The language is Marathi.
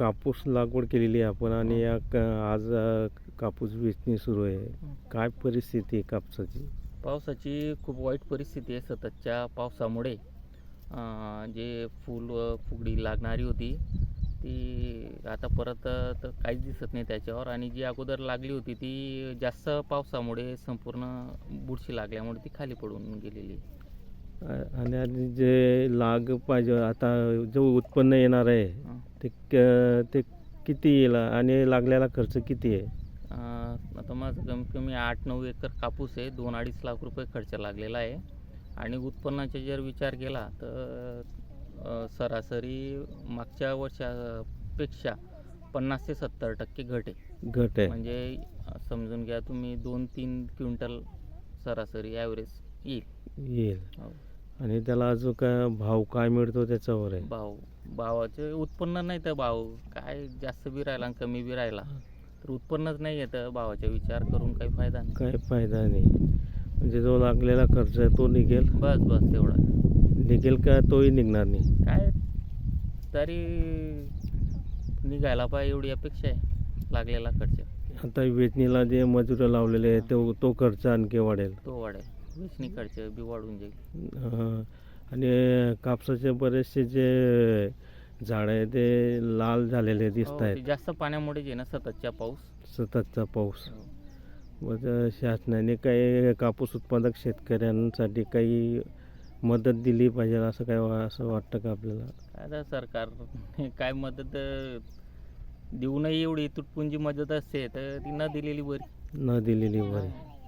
कापूस लागवड केलेली आहे आपण आणि या क- आज अ, कापूस वेचणी सुरू आहे काय परिस्थिती आहे कापसाची पावसाची खूप वाईट परिस्थिती आहे सततच्या पावसामुळे अं, जे फूल व फुगडी लागणारी होती ती आता परत अं, तर काहीच दिसत नाही त्याच्यावर आणि जी अगोदर लागली होती ती जास्त पावसामुळे संपूर्ण बुरशी लागल्यामुळे ती खाली पडून गेलेली आहे. अ- आणि आणि जे लाग पाहिजे आता जो उत्पन्न येणार आहे हं. ते क- ते किती येईल आणि लागलेला खर्च किती आहे? आता माझं कमीत कमी आठ नऊ एकर कापूस आहे दोन अडीच लाख रुपये खर्च लागलेला आहे. आणि उत्पन्नाचा जर विचार केला तर सरासरी मागच्या वर्षापेक्षा पन्नास ते सत्तर टक्के घट आहे. घट आहे. म्हणजे समजून घ्या तुम्ही दोन तीन क्विंटल सरासरी ॲव्हरेज येईल. येईल. हो. आणि त्याला अजून काय भाव काय मिळतो त्याच्यावर आहे? भाव भावाचे उत्पन्न नाही तर भाव. काय जास्त बी राहिला आणि कमी बी राहिला तर उत्पन्नच नाही येतं भावाचा विचार करून काही फायदा नाही. काय फायदा नाही. म्हणजे जो लागलेला खर्च आहे तो निघेल. बस बस तेवढा. निघेल का? तोही निघणार नाही. काय? तरी निघायला पाहिजे एवढी अपेक्षा आहे लागलेला खर्च. आता वेचणीला जे मजुरं लावलेले आहे तो तो खर्च आणखी वाढेल. तो वाढेल. खर्च बी वाढून जाईल. आणि कापसाचे बरेचसे जे झाड आहे ते लाल झालेले दिसत हो, ते आहेत जास्त पाण्यामुळे जे ना सततच्या पाऊस. सततचा पाऊस. हो. मग शासनाने काही कापूस उत्पादक शेतकऱ्यांसाठी काही मदत दिली पाहिजे असं काय वा- असं वाटतं का आपल्याला? आता सरकार काय मदत अं, देऊनही एवढी तुटपुंजी मदत असते तर ती न दिलेली बरी. न दिलेली बरी.